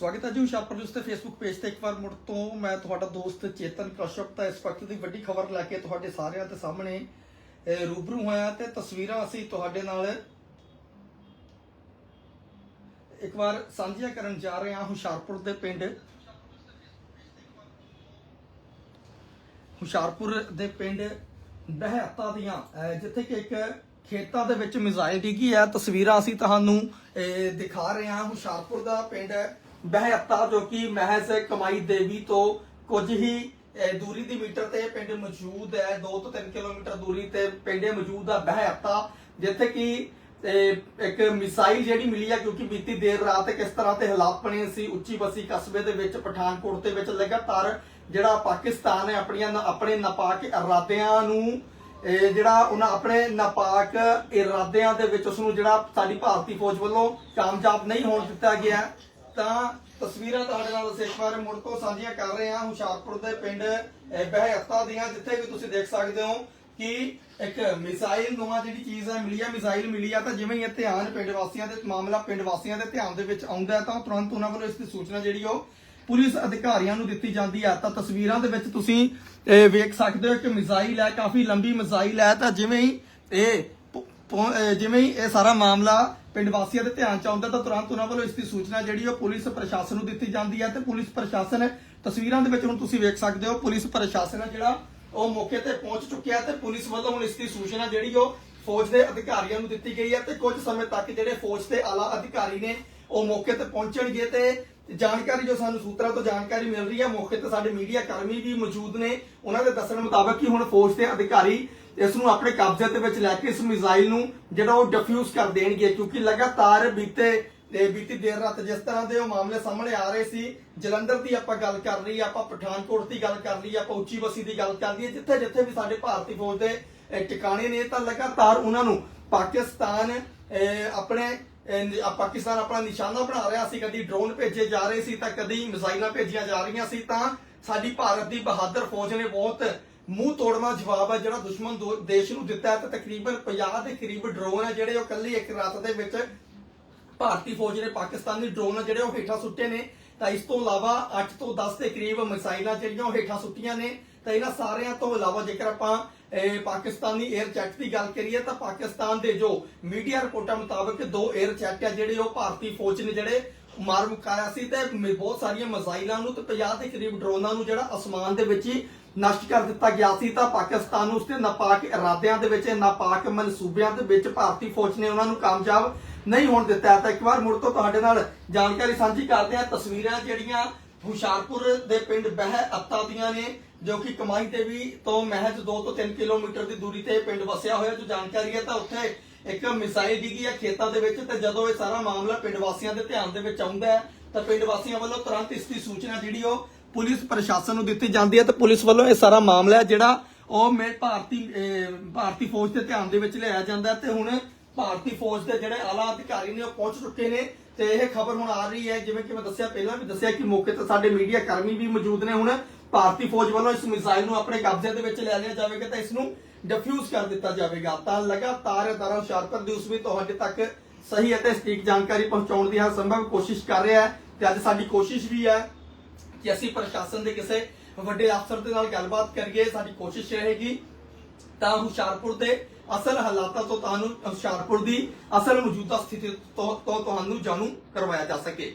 ਸਵਾਗਤ ਹੈ ਜੀ ਹੁਸ਼ਿਆਰਪੁਰ ਨਿਊਜ਼ ਤੇ ਫੇਸਬੁੱਕ ਪੇਜ ਤੇ ਇੱਕ ਵਾਰ ਮੁੜ ਤੋਂ ਮੈਂ ਤੁਹਾਡਾ ਦੋਸਤ ਚੇਤਨ ਕਸ਼ਪ ਤਾਂ ਇਸ ਵਕਤ ਦੀ ਵੱਡੀ ਖਬਰ ਲੈ ਕੇ ਤੁਹਾਡੇ ਸਾਰਿਆਂ ਦੇ ਸਾਹਮਣੇ ਰੂਬਰੂ ਹੋਇਆ ਤੇ ਤਸਵੀਰਾਂ ਅਸੀਂ ਤੁਹਾਡੇ ਨਾਲ ਇੱਕ ਵਾਰ ਸਾਂਝੀਆਂ ਕਰਨ ਜਾ ਰਹੇ ਹਾਂ ਹੁਸ਼ਿਆਰਪੁਰ ਦੇ ਪਿੰਡ। ਹੁਸ਼ਿਆਰਪੁਰ ਦੇ ਪਿੰਡ ਬਹਿਤਾ ਦੀਆਂ ਅਹ, ਜਿੱਥੇ ਕਿ ਇੱਕ ਖੇਤਾਂ ਦੇ ਵਿੱਚ ਮਿਜ਼ਾਈਲ ਡਿੱਗੀ ਹੈ। ਤਸਵੀਰਾਂ ਅਸੀਂ ਤੁਹਾਨੂੰ ਦਿਖਾ ਰਹੇ ਹਾਂ। ਹੁਸ਼ਿਆਰਪੁਰ ਦਾ ਪਿੰਡ ਬਹਿਤਾ ਜੋ ਕਿ ਮਹਿਜ਼ ਕਮਾਈ ਦੇਵੀ ਤੋਂ ਕੁਝ ਹੀ ਦੂਰੀ ਦੀ ਮੀਟਰ ਤੇ ਪਿੰਡ ਮੌਜੂਦ ਹੈ। 2 ਤੋਂ 3 ਕਿਲੋਮੀਟਰ ਦੂਰੀ ਤੇ ਪਿੰਡ ਮੌਜੂਦ ਆ ਬਹਿਤਾ, ਜਿੱਥੇ ਕਿ ਇੱਕ ਮਿਸਾਈਲ ਜਿਹੜੀ ਮਿਲੀ ਆ, ਕਿਉਂਕਿ ਬੀਤੀ ਦੇਰ ਰਾਤ ਕਿਸ ਤਰ੍ਹਾਂ ਤੇ ਹਾਲਾਤ ਬਣੇ ਸੀ, ਉੱਚੀ ਬਸੀ ਕਸਬੇ ਦੇ ਵਿੱਚ, ਪਠਾਨਕੋਟ ਦੇ ਵਿੱਚ ਲਗਾਤਾਰ ਜਿਹੜਾ ਪਾਕਿਸਤਾਨ ਹੈ, ਆਪਣੀਆਂ ਆਪਣੇ ਨਾਪਾਕ ਇਰਾਦਿਆਂ ਨੂੰ ਇਹ ਜਿਹੜਾ ਉਹਨਾਂ ਆਪਣੇ ਨਾਪਾਕ ਇਰਾਦਿਆਂ ਦੇ ਵਿੱਚ ਉਸ ਨੂੰ ਜਿਹੜਾ ਸਾਡੀ ਭਾਰਤੀ ਫੌਜ ਵੱਲੋਂ ਕਾਮਯਾਬ ਨਹੀਂ ਹੋਣ ਦਿੱਤਾ ਗਿਆ। ਤਾਂ ਤਸਵੀਰਾਂ ਤੁਹਾਡੇ ਨਾਲ ਅਸੀਂ ਇੱਕ ਵਾਰ ਮੁੜ ਤੋਂ ਸਾਂਝੀਆਂ ਕਰ ਰਹੇ ਹਾਂ ਹੁਸ਼ਿਆਰਪੁਰ ਦੇ ਪਿੰਡ ਅਹ, ਦੀਆਂ ਜਿੱਥੇ ਕਿ ਤੁਸੀਂ ਦੇਖ ਸਕਦੇ ਹੋ ਕਿ ਇੱਕ ਮਿਸਾਈਲ ਨਵਾਂ ਜਿਹੜੀ ਚੀਜ਼ ਹੈ ਮਿਲੀ ਹੈ ਮਿਸਾਈਲ ਮਿਲੀ ਆ ਤਾਂ ਜਿਵੇਂ ਹੀ ਇਹ ਧਿਆਨ ਪਿੰਡ ਵਾਸੀਆਂ ਦੇ ਮਾਮਲਾ ਪਿੰਡ ਵਾਸੀਆਂ ਦੇ ਧਿਆਨ ਦੇ ਵਿੱਚ ਆਉਂਦਾ ਹੈ ਤਾਂ ਤੁਰੰਤ ਉਹਨਾਂ ਵੱਲੋਂ ਇਸ ਦੀ ਸੂਚਨਾ ਜਿਹੜੀ ਉਹ ਪੁਲਿਸ ਅਧਿਕਾਰੀਆਂ ਨੂੰ ਦਿੱਤੀ ਜਾਂਦੀ ਹੈ। ਤਾਂ ਤਸਵੀਰਾਂ ਦੇ ਵਿੱਚ ਤੁਸੀਂ ਵੇਖ ਸਕਦੇ ਹੋ ਕਿ ਮਿਸਾਈਲ ਹੈ ਕਾਫੀ ਲੰਬੀ ਮਿਸਾਈਲ ਹੈ ਤਾਂ ਜਿਵੇਂ ਹੀ ਇਹ ਪਹੁੰ- ਅਹ ਜਿਵੇਂ ਹੀ ਇਹ ਸਾਰਾ ਮਾਮਲਾ ਪਿੰਡ ਵਾਸੀਆਂ ਦੇ ਧਿਆਨ ਚ ਆਉਂਦਾ ਤਾਂ ਤੁਰੰਤ ਉਹਨਾਂ ਵੱਲੋਂ ਇਸ ਦੀ ਸੂਚਨਾ ਜਿਹੜੀ ਉਹ ਪੁਲਿਸ ਪ੍ਰਸ਼ਾਸਨ ਨੂੰ ਦਿੱਤੀ ਜਾਂਦੀ ਹੈ ਤੇ ਪੁਲਿਸ ਪ੍ਰਸ਼ਾਸਨ ਤਸਵੀਰਾਂ ਦੇ ਵਿੱਚ ਹੁਣ ਤੁਸੀਂ ਵੇਖ ਸਕਦੇ ਹੋ ਪੁਲਿਸ ਪ੍ਰਸ਼ਾਸਨ ਹੈ ਜਿਹੜਾ ਉਹ ਮੌਕੇ ਤੇ ਪਹੁੰਚ ਚੁੱਕਿਆ ਤੇ ਪੁਲਿਸ ਵੱਲੋਂ ਹੁਣ ਇਸ ਦੀ ਸੂਚਨਾ ਜਿਹੜੀ ਉਹ ਫੌਜ ਦੇ ਅਧਿਕਾਰੀਆਂ ਨੂੰ ਦਿੱਤੀ ਗਈ ਹੈ ਤੇ ਕੁਝ ਸਮੇਂ ਤੱਕ ਜਿਹੜੇ ਫੌਜ ਦੇ ਆਲਾ ਅਧਿਕਾਰੀ ਨੇ ਉਹ ਮੌਕੇ ਤੇ ਪਹੁੰਚਣਗੇ ਤੇ ਜਾਣਕਾਰੀ ਜੋ ਸਾਨੂੰ ਸੂਤਰਾਂ ਤੋਂ ਜਾਣਕਾਰੀ ਮਿਲ ਰਹੀ ਹੈ, ਮੌਕੇ ਤੇ ਸਾਡੇ ਮੀਡੀਆ ਕਰਮੀ ਵੀ ਮੌਜੂਦ ਨੇ। ਉਹਨਾਂ ਦੇ ਦੱਸਣ ਮੁਤਾਬਕ ਕਿ ਹੁਣ ਫੌਜ ਦੇ ਅਧਿਕਾਰੀ ਇਸ ਨੂੰ ਆਪਣੇ ਕਬਜ਼ੇ ਦੇ ਵਿੱਚ ਲੈ ਕੇ ਇਸ ਮਿਜ਼ਾਈਲ ਨੂੰ ਜਿਹੜਾ ਉਹ ਡਿਫਿਊਜ਼ ਕਰ ਦੇਣਗੇ ਕਿਉਂਕਿ ਲਗਾਤਾਰ ਬੀਤੇ ਤੇ ਬੀਤੀ ਦੇਰ ਰਾਤ ਜਿਸ ਤਰ੍ਹਾਂ ਦੇ ਉਹ ਮਾਮਲੇ ਸਾਹਮਣੇ ਆ ਰਹੇ ਸੀ, ਜਲੰਧਰ ਦੀ ਆਪਾਂ ਗੱਲ ਕਰ ਲਈ, ਆਪਾਂ ਪਠਾਨਕੋਟ ਦੀ ਗੱਲ ਕਰ ਲਈ, ਆਪਾਂ ਉੱਚੀ ਬਸੀ ਦੀ ਗੱਲ ਕਰ ਲਈਏ ਜਿੱਥੇ ਜਿੱਥੇ ਵੀ ਸਾਡੇ ਭਾਰਤੀ ਫੌਜ ਦੇ ਟਿਕਾਣੇ ਨੇ ਤਾਂ ਲਗਾਤਾਰ ਉਹਨਾਂ ਨੂੰ ਪਾਕਿਸਤਾਨ ਆਪਣੇ ਪਾਕਿਸਤਾਨ ਆਪਣਾ ਨਿਸ਼ਾਨਾ ਬਣਾ ਰਿਹਾ ਸੀ, ਕਦੀ ਡਰੋਨ ਭੇਜੇ ਜਾ ਰਹੇ ਸੀ, ਤਾਂ ਕਦੀ ਮਿਜ਼ਾਈਲਾਂ ਭੇਜੀਆਂ ਜਾ ਰਹੀਆਂ ਸੀ, ਤਾਂ ਸਾਡੀ ਭਾਰਤ ਦੀ ਬਹਾਦਰ ਫੌਜ ਨੇ ਬਹੁਤ ਮੂੰਹ ਤੋੜਵਾ ਜਵਾਬ ਹੈ, ਜਿਹੜਾ ਦੁਸ਼ਮਣ ਦੇਸ਼ ਨੂੰ ਦਿੱਤਾ ਹੈ, ਤੇ ਤਕਰੀਬਨ 50 ਦੇ ਕਰੀਬ ਡਰੋਨ ਹੈ, ਜਿਹੜੇ ਉਹ ਕੱਲੀ ਇੱਕ ਰਾਤ ਦੇ ਵਿੱਚ ਭਾਰਤੀ ਫੌਜ ਨੇ ਪਾਕਿਸਤਾਨੀ ਡਰੋਨ ਜਿਹੜੇ ਉਹ ਹੇਠਾਂ ਸੁੱਟੇ ਨੇ, ਤਾਂ ਇਸ ਤੋਂ ਇਲਾਵਾ 8 ਤੋਂ 10 ਦੇ ਕਰੀਬ ਮਿਸਾਈਲਾਂ ਜਿਹੜੀਆਂ ਉਹ ਹੇਠਾਂ ਸੁੱਟੀਆਂ ਨੇ ਤਾਂ ਇਹਨਾਂ ਸਾਰਿਆਂ ਤੋਂ ਇਲਾਵਾ ਜੇਕਰ ਆਪਾਂ ਪਾਕਿਸਤਾਨੀ 에ਅਰ ਜੈਟ ਦੀ ਗੱਲ ਕਰੀਏ ਤਾਂ ਪਾਕਿਸਤਾਨ ਦੇ ਜੋ ਮੀਡੀਆ ਰਿਪੋਰਟਾਂ ਮੁਤਾਬਕ ਦੋ 에ਅਰ ਜੈਟ ਆ ਜਿਹੜੇ ਉਹ ਭਾਰਤੀ ਫੌਜ ਨੇ ਜਿਹੜੇ ਮਾਰ ਮੁਕਾਇਆ ਸੀ ਤੇ ਬਹੁਤ ਸਾਰੀਆਂ ਮਿਸਾਈਲਾਂ ਨੂੰ ਤੇ 50 ਦੇ ਕਰੀਬ ਡਰੋਨਾਂ ਨੂੰ ਜਿਹੜਾ ਅਸਮਾਨ ਦੇ ਵਿੱਚ ਹੀ ਨਸ਼ਟ ਕਰ ਦਿੱਤਾ ਗਿਆ ਸੀ ਤਾਂ ਪਾਕਿਸਤਾਨ ਨੂੰ ਉਸਦੇ ਨਾਪਾਕ ਇਰਾਦਿਆਂ ਦੇ ਵਿੱਚ, ਨਾਪਾਕ ਮਨਸੂਬਿਆਂ ਦੇ ਵਿੱਚ ਭਾਰਤੀ ਫੌਜ ਨੇ ਉਹਨਾਂ ਨੂੰ ਕਾਮਯਾਬ ਨਹੀਂ ਹੋਣ ਦਿੱਤਾ। ਤਾਂ ਇੱਕ ਵਾਰ ਮੁੜ ਤੋਂ ਤੁਹਾਡੇ ਨਾਲ ਜਾਣਕਾਰੀ ਸਾਂਝੀ ਕਰਦੇ ਹਾਂ ਤਸਵੀਰਾਂ ਜਿਹੜੀਆਂ ਹੁਸ਼ਿਆਰਪੁਰ ਦੇ ਪਿੰਡ ਬਹਿ ਅੱਤਾ ਦੀਆਂ ਨੇ। ਜੋ ਕਿ ਕਮਾਈ ਤੇ ਵੀ ਤੋਂ ਮਹਿਜ 2 ਤੋਂ 3 ਕਿਲੋਮੀਟਰ ਦੀ ਦੂਰੀ ਤੇ ਇਹ ਪਿੰਡ ਵਸਿਆ ਹੋਇਆ, ਜੋ ਜਾਣਕਾਰੀ ਹੈ ਤਾਂ ਉੱਥੇ ਇੱਕ ਮਿਸਾਈਲ ਡਿੱਗੀ ਹੈ ਖੇਤਾਂ ਦੇ ਵਿੱਚ ਤੇ ਜਦੋਂ ਇਹ ਸਾਰਾ ਮਾਮਲਾ ਪਿੰਡ ਵਾਸੀਆਂ ਦੇ ਧਿਆਨ ਦੇ ਵਿੱਚ ਆਉਂਦਾ ਹੈ, ਤਾਂ ਪਿੰਡ ਵਾਸੀਆਂ ਵੱਲੋਂ ਤੁਰੰਤ ਇਸ ਦੀ ਸੂਚਨਾ ਜਿਹੜੀ ਉਹ ਪੁਲਿਸ ਪ੍ਰਸ਼ਾਸਨ ਨੂੰ ਦਿੱਤੀ ਜਾਂਦੀ ਹੈ ਤੇ ਪੁਲਿਸ ਵੱਲੋਂ ਇਹ ਸਾਰਾ ਮਾਮਲਾ ਹੈ ਜਿਹੜਾ ਉਹ ਮੇ ਭਾਰਤੀ ਭਾਰਤੀ ਫੌਜ ਦੇ ਧਿਆਨ ਦੇ ਵਿੱਚ ਲਿਆਇਆ ਜਾਂਦਾ ਤੇ ਹੁਣ ਭਾਰਤੀ ਫੌਜ ਦੇ ਜਿਹੜੇ ਆਲਾ ਅਧਿਕਾਰੀ ਨੇ ਉਹ ਪਹੁੰਚ ਚੁੱਕੇ ਨੇ ਤੇ ਇਹ ਖਬਰ ਹੁਣ ਆ ਰਹੀ ਹੈ, ਜਿਵੇਂ ਕਿ ਮੈਂ ਦੱਸਿਆ ਪਹਿਲਾਂ ਵੀ ਦੱਸਿਆ ਕਿ ਮੌਕੇ ਤੇ ਸਾਡੇ ਮੀਡੀਆ ਕਰਮੀ ਵੀ ਮੌਜੂਦ ਨੇ ਹੁਣ ਭਾਰਤੀ ਫੌਜ ਵੱਲੋਂ ਇਸ ਮਿਸਾਈਲ ਨੂੰ ਆਪਣੇ ਕਬਜ਼ੇ ਦੇ ਵਿੱਚ ਲੈ ਲਿਆ ਜਾਵੇਗਾ ਤਾਂ ਇਸ ਨੂੰ ਡਿਫਿਊਜ਼ ਕਰ ਦਿੱਤਾ ਜਾਵੇਗਾ। ਤਾਂ ਲਗਾਤਾਰ ਦਰਾਂ ਹੁਸ਼ਿਆਰਪੁਰ ਦੀ ਉਸ ਵੀ ਤੁਹਾਡੇ ਤੱਕ ਸਹੀ ਅਤੇ ਸਟੀਕ ਜਾਣਕਾਰੀ ਪਹੁੰਚਾਉਣ ਦੀ ਹਰ ਸੰਭਵ ਕੋਸ਼ਿਸ਼ ਕਰ ਰਿਹਾ ਹੈ ਤੇ ਅੱਜ ਸਾਡੀ ਕੋਸ਼ਿਸ਼ ਵੀ ਹੈ ਕਿ ਅਸੀਂ ਪ੍ਰਸ਼ਾਸਨ ਦੇ ਕਿਸੇ ਵੱਡੇ ਅਫਸਰ ਦੇ ਨਾਲ ਗੱਲਬਾਤ ਕਰੀਏ, ਸਾਡੀ ਕੋਸ਼ਿਸ਼ ਰਹੇਗੀ। ਤਾਂ ਹੁਸ਼ਿਆਰਪੁਰ ਦੇ ਅਸਲ ਹਾਲਾਤਾਂ ਤੋਂ ਤੁਹਾਨੂੰ ਹੁਸ਼ਿਆਰਪੁਰ ਦੀ ਅਸਲ ਮੌਜੂਦਾ ਸਥਿਤੀ ਤੋਂ ਤੁਹਾਨੂੰ ਜਾਣੂ ਕਰਵਾਇਆ ਜਾ ਸਕੇ।